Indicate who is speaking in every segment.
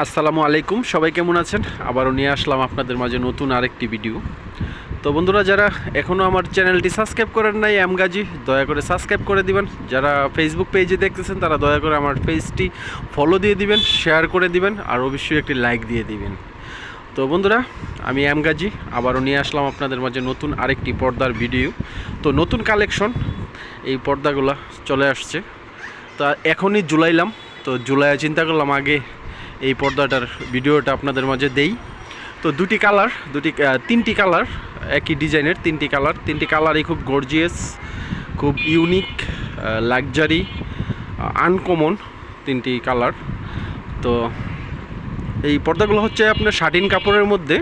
Speaker 1: আসসালামু আলাইকুম, সবাই কেমন আছেন? আবারও নিয়ে আসলাম আপনাদের মাঝে নতুন আরেকটি ভিডিও। তো বন্ধুরা, যারা এখনও আমার চ্যানেলটি সাবস্ক্রাইব করেন নাই, এমগাজি, দয়া করে সাবস্ক্রাইব করে দিবেন। যারা ফেসবুক পেজে দেখতেছেন, তারা দয়া করে আমার পেজটি ফলো দিয়ে দিবেন শেয়ার করে দিবেন, আর অবশ্যই একটি লাইক দিয়ে দিবেন। তো বন্ধুরা, আমি এমগাজি, আবারও নিয়ে আসলাম আপনাদের মাঝে নতুন আরেকটি পর্দার ভিডিও। তো নতুন কালেকশন এই পর্দাগুলো চলে আসছে। তা এখনই জুলাইলাম, তো জুলাই চিন্তা করলাম আগে এই পর্দাটার ভিডিওটা আপনাদের মাঝে দেই। তো দুটি কালার, দুটি তিনটি কালার, একই ডিজাইনের তিনটি কালার। তিনটি কালারই খুব গর্জিয়াস খুব ইউনিক লাক্সারি আনকমন তিনটি কালার। তো এই পর্দাগুলো হচ্ছে আপনার শাটিন কাপড়ের মধ্যে।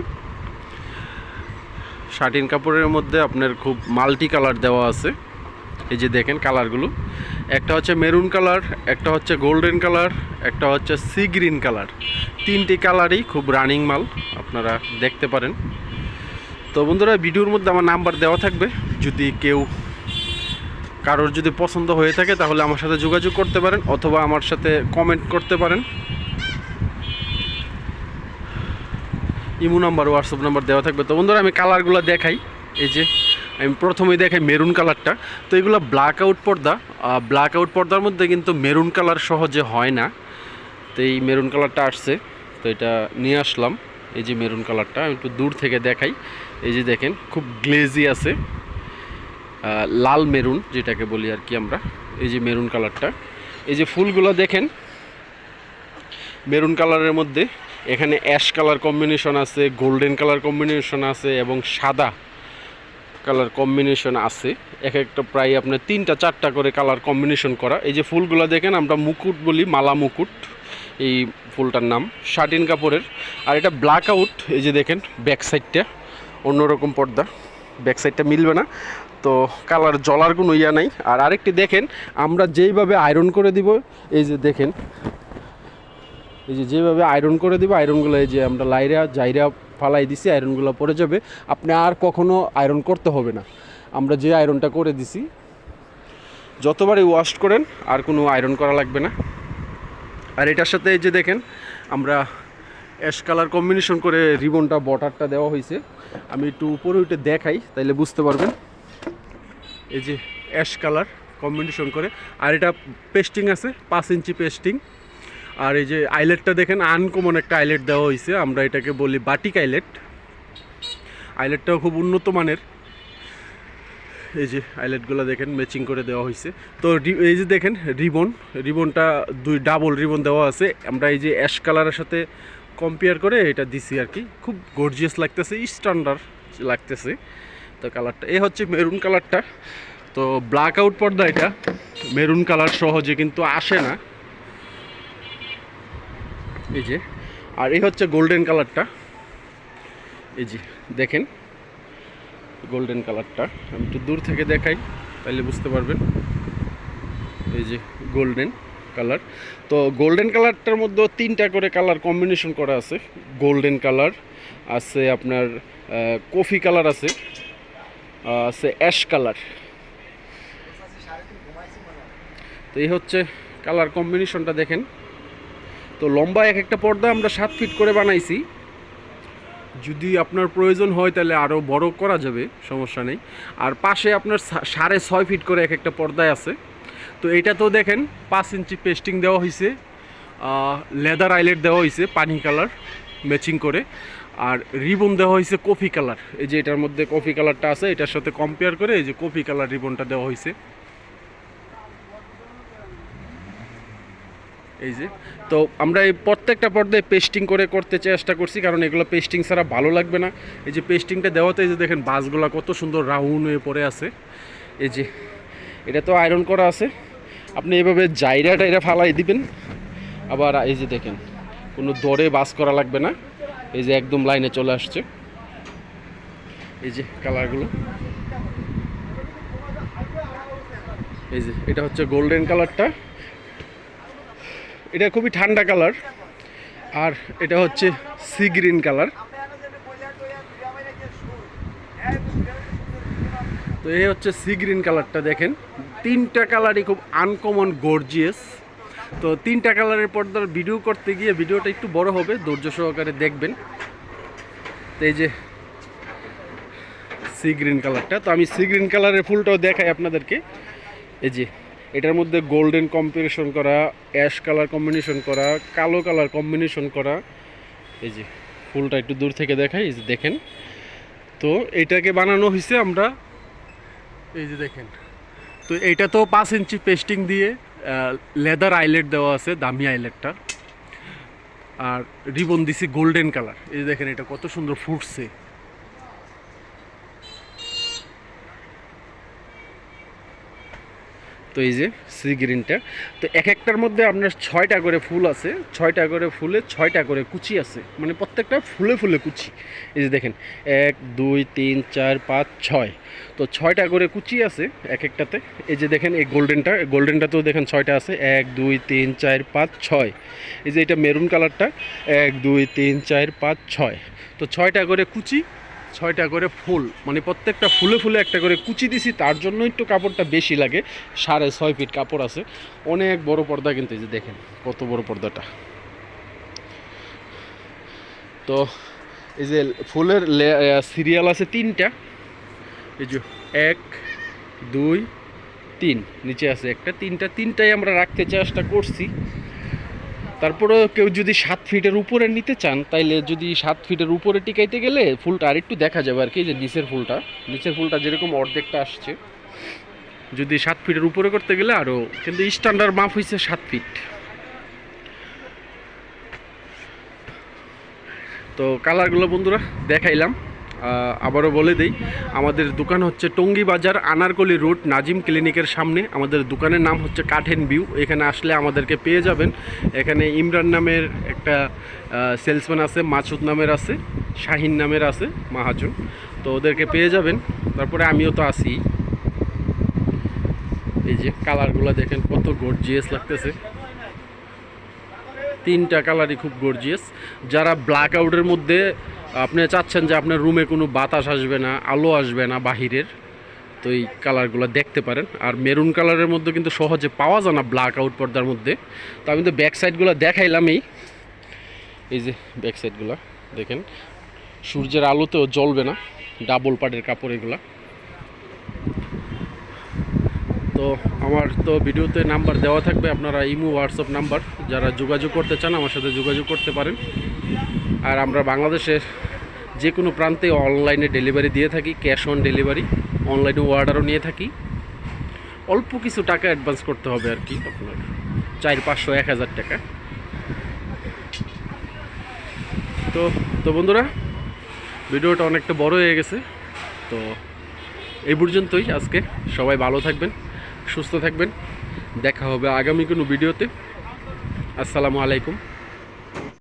Speaker 1: শাটিন কাপড়ের মধ্যে আপনার খুব মাল্টি কালার দেওয়া আছে। এই যে দেখেন কালারগুলো। একটা হচ্ছে মেরুন কালার, একটা হচ্ছে গোল্ডেন কালার, একটা হচ্ছে সি গ্রিন কালার। তিনটি কালারই খুব রানিং মাল, আপনারা দেখতে পারেন। তো বন্ধুরা, ভিডিওর মধ্যে আমার নাম্বার দেওয়া থাকবে। যদি কেউ, কারোর যদি পছন্দ হয়ে থাকে, তাহলে আমার সাথে যোগাযোগ করতে পারেন, অথবা আমার সাথে কমেন্ট করতে পারেন। ইমো নাম্বার হোয়াটসঅ্যাপ নাম্বার দেওয়া থাকবে। তো বন্ধুরা, আমি কালারগুলো দেখাই। এই যে প্রথমেই দেখাই মেরুন কালারটা। তো এগুলো ব্ল্যাক আউট পর্দা। ব্ল্যাক আউট পর্দার মধ্যে কিন্তু মেরুন কালার সহজে হয় না। তো এই মেরুন কালারটা আসছে। তো এটা নিয়ে আসলাম। এই যে মেরুন কালারটা, আমি একটু দূর থেকে দেখাই। এই যে দেখেন, খুব গ্লেজি আছে। লাল মেরুন, যেটাকে বলি আর কি আমরা। এই যে মেরুন কালারটা। এই যে ফুলগুলো দেখেন, মেরুন কালারের মধ্যে। এখানে অ্যাশ কালার কম্বিনেশন আছে গোল্ডেন কালার কম্বিনেশন আছে এবং সাদা। কালার কম্বিনেশন আছে। এক একটা প্রায় আপনার তিনটা, চারটা করে কালার কম্বিনেশন করা। এই যে ফুলগুলো দেখেন, আমরা মুকুট বলি, মালা মুকুট, এই ফুলটার নাম শার্টিন কাপড়ের। আর এটা ব্ল্যাক আউট এই যে দেখেন ব্যাক সাইডটা অন্যরকম পর্দা ব্যাক সাইডটা মিলবে না। তো কালার জলার কোনো ইয়া নাই। আর আরেকটি দেখেন, আমরা যেইভাবে আয়রন করে দিব, এই যে দেখেন, এই যে যেভাবে আয়রন করে দিব আয়রনগুলো এই যে আমরা লাইরা, জাইরা ফালাই দিছি আয়রনগুলো পড়ে যাবে। আপনি আর কখনো আয়রন করতে হবে না। আমরা যে আয়রনটা করে দিছি, যতবারই ওয়াশ করেন, আর কোনো আয়রন করা লাগবে না। আর এটার সাথে এই যে দেখেন, আমরা অ্যাশ কালার কম্বিনেশন করে রিবনটা বটারটা দেওয়া হয়েছে। আমি একটু উপরে উঠে দেখাই, তাইলে বুঝতে পারবেন। এই যে অ্যাশ কালার কম্বিনেশন করে, আর এটা পেস্টিং আছে, পাঁচ ইঞ্চি পেস্টিং আর এই যে আইলেটটা দেখেন আনকমন একটা আইলেট দেওয়া হয়েছে আমরা এটাকে বলি বাটিক আইলেট। আইলেটটাও খুব উন্নত মানের। এই যে আইলেটগুলো দেখেন ম্যাচিং করে দেওয়া হয়েছে তো এই যে দেখেন, রিবন। রিবনটা দুই ডাবল রিবন দেওয়া আছে। আমরা এই যে অ্যাশ কালারের সাথে কম্পেয়ার করে এটা দিছি আর কি। খুব গর্জিয়াস লাগতেছে স্ট্যান্ডার্ড লাগতেছে। তো কালারটা এ হচ্ছে মেরুন কালারটা তো ব্ল্যাক আউট পর্দা এটা। মেরুন কালার সহজে কিন্তু আসে না। এই যে, আর এই হচ্ছে গোল্ডেন কালারটা এই যে, দেখেন গোল্ডেন কালারটা আমি একটু দূর থেকে দেখাই তাহলে বুঝতে পারবেন। এই যে গোল্ডেন কালার তো গোল্ডেন কালারটার মধ্যে তিনটা করে কালার কম্বিনেশন করা আছে। গোল্ডেন কালার আছে আপনার কফি কালার আছে আছে অ্যাশ কালার তো এই হচ্ছে কালার কম্বিনেশনটা দেখেন। তো লম্বা এক একটা পর্দা আমরা সাত ফিট করে বানাইছি। যদি আপনার প্রয়োজন হয় তাহলে আরও বড় করা যাবে, সমস্যা নেই। আর পাশে আপনার সাড়ে ছয় ফিট করে এক একটা পর্দায় আছে। তো এটা তো দেখেন, পাঁচ ইঞ্চি পেস্টিং দেওয়া হয়েছে লেদার আইলেট দেওয়া হয়েছে পানি কালার ম্যাচিং করে। আর রিবন দেওয়া হয়েছে কফি কালার এই যে এটার মধ্যে কফি কালারটা আছে, এটার সাথে কম্পেয়ার করে এই যে কফি কালার রিবনটা দেওয়া হয়েছে এই যে। তো আমরা এই প্রত্যেকটা পর্দায় পেস্টিং করে করতে চেষ্টা করছি, কারণ এগুলো পেস্টিং ছাড়া ভালো লাগবে না। এই যে পেস্টিংটা দেওয়াতে এই যে দেখেন বাসগুলো কত সুন্দর রাউন্ড হয়ে পড়ে আছে। এই যে, এটা তো আয়রন করা আছে। আপনি এভাবে জাইরা টাইরা ফালাই দিবেন। আবার এই যে দেখেন, কোনো দরে বাস করা লাগবে না। এই যে একদম লাইনে চলে আসছে। এই যে কালারগুলো। এই যে, এটা হচ্ছে গোল্ডেন কালারটা এটা খুবই ঠান্ডা কালার। আর এটা হচ্ছে সি গ্রিন কালার। তো এই হচ্ছে সি গ্রিন কালারটা দেখেন। তিনটা কালারই খুব আনকমন গর্জিয়াস তো তিনটা কালারের পর পর্দার ভিডিও করতে গিয়ে ভিডিওটা একটু বড় হবে, ধৈর্য সহকারে দেখবেন। তো এই যে সি গ্রিন কালারটা। তো আমি সি গ্রিন কালারের ফুলটাও দেখাই আপনাদেরকে। এই যে এটার মধ্যে গোল্ডেন কম্বিনেশন করা অ্যাশ কালার কম্বিনেশন করা, কালো কালার কম্বিনেশন করা। এই যে, ফুলটা একটু দূর থেকে দেখাই, এই যে দেখেন। তো এটাকে বানানো হয়েছে আমরা, এই যে দেখেন। তো এইটা তো পাঁচ ইঞ্চি পেস্টিং দিয়ে লেদার আইলেট দেওয়া আছে, দামি আইলেটটা আর রিবন দিছি গোল্ডেন কালার এই যে দেখেন এটা কত সুন্দর ফুটছে। তো এই যে সি গ্রিনটা তো এক একটার মধ্যে আপনার ছয়টা করে ফুল আছে, ছয়টা করে ফুলে ছয়টা করে কুচি আছে। মানে প্রত্যেকটা ফুলে ফুলে কুচি। এই যে দেখেন, এক, দুই, তিন, চার, পাঁচ, ছয়। তো ছয়টা করে কুচি আছে এক একটাতে। এই যে দেখেন, এই গোল্ডেনটা গোল্ডেনটাতেও দেখেন ছয়টা আছে। এক, দুই, তিন, চার, পাঁচ, ছয়। এই যে এটা মেরুন কালারটা। এক, দুই, তিন, চার, পাঁচ, ছয়। তো ছয়টা করে কুচি ছয়টা করে ফুল মানে প্রত্যেকটা ফুলে ফুলে একটা করে কুচি দিছি, তার জন্য একটু কাপড়টা বেশি লাগে। সাড়ে ছয় ফিট কাপড় আছে। অনেক বড় পর্দা কিন্তু এই যে দেখেন, কত বড় পর্দাটা। তো এই যে ফুলের সিরিয়াল আছে তিনটা। এই যে এক, দুই, তিন, নিচে আছে একটা। তিনটা, তিনটাই আমরা রাখতে চেষ্টা করছি। তারপরেও কেউ যদি সাত ফিটের উপরে নিতে চান, তাইলে যদি সাত ফিটের উপরে টিকাইতে গেলে ফুলটা আরেকটু দেখা যাবে আর কি যে নিচের ফুলটা। নিচের ফুলটা যেরকম অর্ধেকটা আসছে, যদি সাত ফিটের উপরে করতে গেলে আরও কিন্তু স্ট্যান্ডার্ড মাপ হয়েছে সাত ফিট। তো কালারগুলো বন্ধুরা দেখাইলাম। আবারও বলে দেই, আমাদের দোকান হচ্ছে টঙ্গী বাজার আনারকলি রোড, নাজিম ক্লিনিকের সামনে। আমাদের দোকানের নাম হচ্ছে কাঠেন ভিউ। এখানে আসলে আমাদেরকে পেয়ে যাবেন। এখানে ইমরান নামের একটা সেলসম্যান আছে, মাসুদ নামের আছে, শাহিন নামের আছে, মাহাজন। তো ওদেরকে পেয়ে যাবেন। তারপরে আমিও তো আসি এই যে কালারগুলো দেখেন, কত গর্জিয়াস লাগতেছে। তিনটা কালারই খুব গর্জিয়াস যারা ব্ল্যাক আউটের মধ্যে, আপনি চাচ্ছেন যে আপনার রুমে কোনো বাতাস আসবে না, আলো আসবে না বাহিরের, তো এই কালারগুলো দেখতে পারেন। আর মেরুন কালারের মধ্যে কিন্তু সহজে পাওয়া যায় না ব্ল্যাক আউট পর্দার মধ্যে। তো আমি তো ব্যাক সাইডগুলো দেখাইলামই এই। যে ব্যাক সাইডগুলো দেখেন। সূর্যের আলোতেও জ্বলবে না ডাবল পাটের কাপড় এগুলা। তো আমার তো ভিডিওতে নাম্বার দেওয়া থাকবে, আপনারা ইমো, হোয়াটসঅ্যাপ নাম্বার, যারা যোগাযোগ করতে চান আমার সাথে যোগাযোগ করতে পারেন। আর আমরা বাংলাদেশের যে কোনো প্রান্তে অনলাইনে ডেলিভারি দিয়ে থাকি, ক্যাশ অন ডেলিভারি, অনলাইনে অর্ডারও নিয়ে থাকি। অল্প কিছু টাকা অ্যাডভান্স করতে হবে আর কি আপনার, চার পাঁচশো, এক হাজার টাকা। তো তো বন্ধুরা, ভিডিওটা অনেকটা বড় হয়ে গেছে। তো, এই পর্যন্তই আজকে। সবাই ভালো থাকবেন। সুস্থ থাকবেন। দেখা হবে আগামী কোনো ভিডিওতে। আসসালামু আলাইকুম।